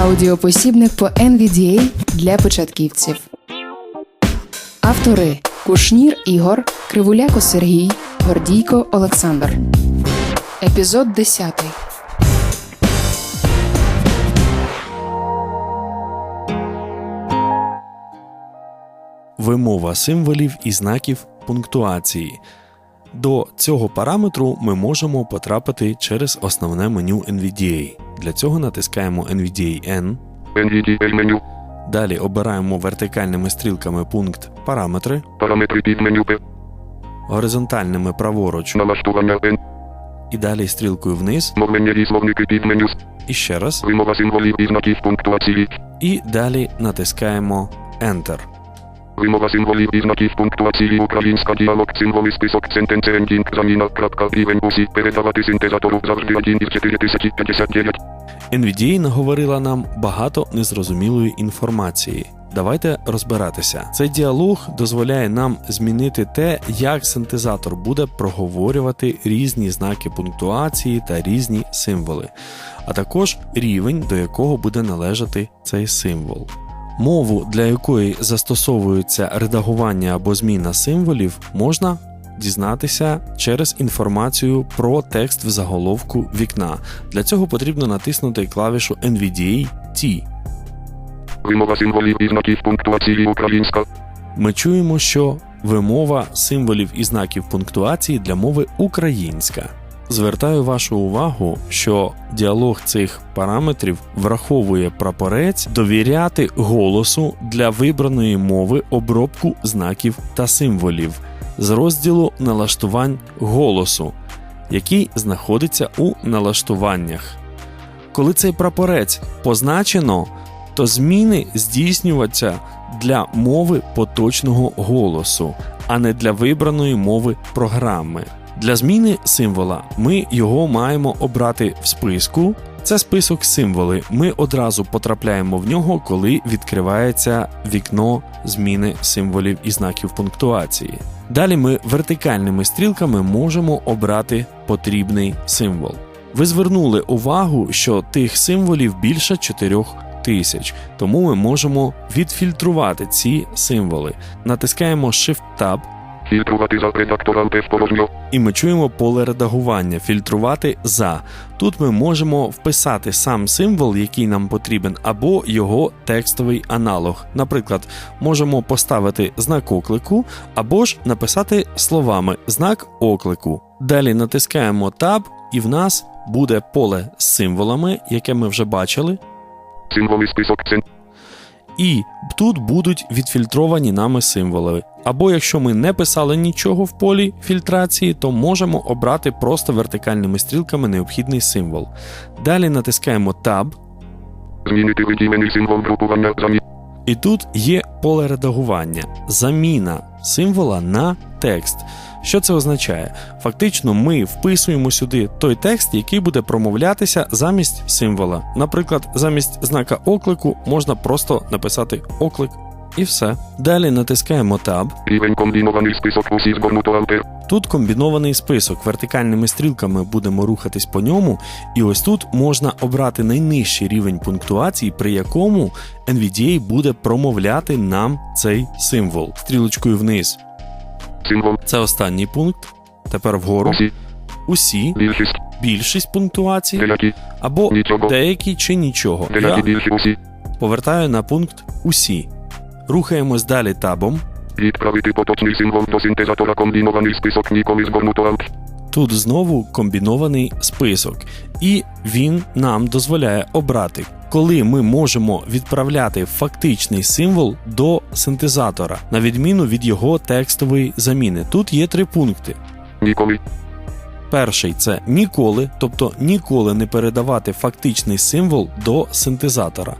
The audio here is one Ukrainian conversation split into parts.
Аудіопосібник по NVDA для початківців. Автори Кушнір Ігор, Кривуляко Сергій, Гордійко Олександр. Епізод 10. Вимова символів і знаків пунктуації. До цього параметру ми можемо потрапити через основне меню NVDA. Для цього натискаємо NVDA N, NVDA меню. далі обираємо вертикальними стрілками пункт Параметри, Параметри під меню П. горизонтальними праворуч Налаштування N. і далі стрілкою вниз, Мовлення і словники під меню. і ще раз, Вимова символів і знаків пунктуації. і далі натискаємо Enter. Вимова символів і знаків пунктуації. Українська діалог. Символи список. Сентенце ендінг. Заміна. Крапка. Рівень усі. Передавати синтезатору. Завжди 1 із 4059. NVDA наговорила нам багато незрозумілої інформації. Давайте розбиратися. Цей діалог дозволяє нам змінити те, як синтезатор буде проговорювати різні знаки пунктуації та різні символи, а також рівень, до якого буде належати цей символ. Мову, для якої застосовується редагування або зміна символів, можна дізнатися через інформацію про текст в заголовку вікна. Для цього потрібно натиснути клавішу NVDA T. Вимова символів і знаків пунктуації. Українська. Ми чуємо, що вимова символів і знаків пунктуації для мови українська. Звертаю вашу увагу, що діалог цих параметрів враховує прапорець довіряти голосу для вибраної мови обробку знаків та символів з розділу налаштувань голосу, який знаходиться у налаштуваннях. Коли цей прапорець позначено, то зміни здійснюються для мови поточного голосу, а не для вибраної мови програми. Для зміни символа ми його маємо обрати в списку. Це список символи. Ми одразу потрапляємо в нього, коли відкривається вікно зміни символів і знаків пунктуації. Далі ми вертикальними стрілками можемо обрати потрібний символ. Ви звернули увагу, що тих символів більше 4 тисяч, тому ми можемо відфільтрувати ці символи. Натискаємо Shift-Tab Фільтрувати за редактором П порожньо. і ми чуємо поле редагування фільтрувати за. Тут ми можемо вписати сам символ, який нам потрібен, або його текстовий аналог. Наприклад, можемо поставити знак оклику, або ж написати словами знак оклику. Далі натискаємо Tab, і в нас буде поле з символами, яке ми вже бачили. Символи список. Цен. І тут будуть відфільтровані нами символи. Або якщо ми не писали нічого в полі фільтрації, то можемо обрати просто вертикальними стрілками необхідний символ. Далі натискаємо Tab, Змінити виділений символ групування. І тут є поле редагування, заміна символа на текст. Що це означає? Фактично, ми вписуємо сюди той текст, який буде промовлятися замість символа. Наприклад, замість знака оклику можна просто написати оклик і все. Далі натискаємо Tab. Рівень комбінований список. Усі згорнуто Алтер. Тут комбінований список. Вертикальними стрілками будемо рухатись по ньому, і ось тут можна обрати найнижчий рівень пунктуації, при якому NVDA буде промовляти нам цей символ. Стрілочкою вниз. Символ. Це останній пункт. Тепер вгору. Усі. Усі, Більшість. більшість пунктуацій, Деякі. або Нічого. деякі чи нічого. Деякі Я більші. Усі. повертаю на пункт Усі. Рухаємось далі табом. Відправити поточний символ до синтезатора комбінований список. Ніколи згорнуто. Тут знову комбінований список, і він нам дозволяє обрати, коли ми можемо відправляти фактичний символ до синтезатора, на відміну від його текстової заміни. Тут є три пункти. Ніколи. Перший це ніколи, тобто ніколи не передавати фактичний символ до синтезатора.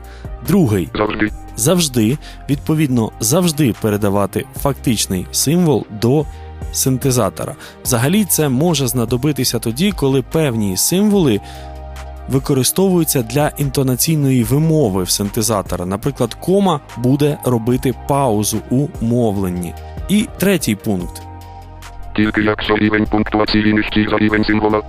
Другий Завжди. Завжди, відповідно, завжди передавати фактичний символ до синтезатора. Взагалі, це може знадобитися тоді, коли певні символи використовуються для інтонаційної вимови в синтезатора. Наприклад, кома буде робити паузу у мовленні. І третій пункт Тільки якщо рівень пунктуації нижчий за рівень символа.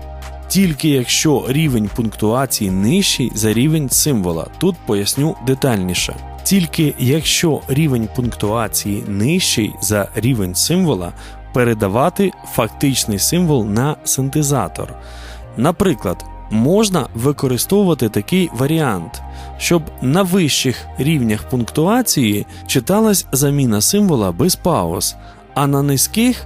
тільки якщо рівень пунктуації нижчий за рівень символа. Тут поясню детальніше. Тільки якщо рівень пунктуації нижчий за рівень символа, передавати фактичний символ на синтезатор. Наприклад, можна використовувати такий варіант, щоб на вищих рівнях пунктуації читалась заміна символа без пауз, а на низьких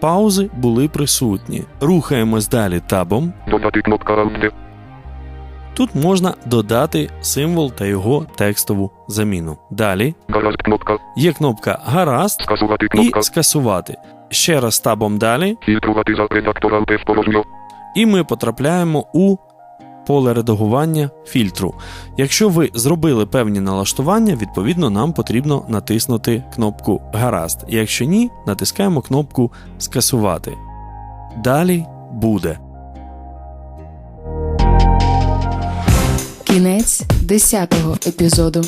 паузи були присутні. Рухаємось далі табом. Alt D. Тут можна додати символ та його текстову заміну. Далі Garazd kropka. є кнопка Гаразд Skasувати і скасувати. Ще раз табом далі, Фільтрувати за редактор Alt порожньо. і ми потрапляємо у поле редагування фільтру. Якщо ви зробили певні налаштування, відповідно нам потрібно натиснути кнопку Гаразд. Якщо ні, натискаємо кнопку Скасувати. Далі буде. Кінець 10-го епізоду.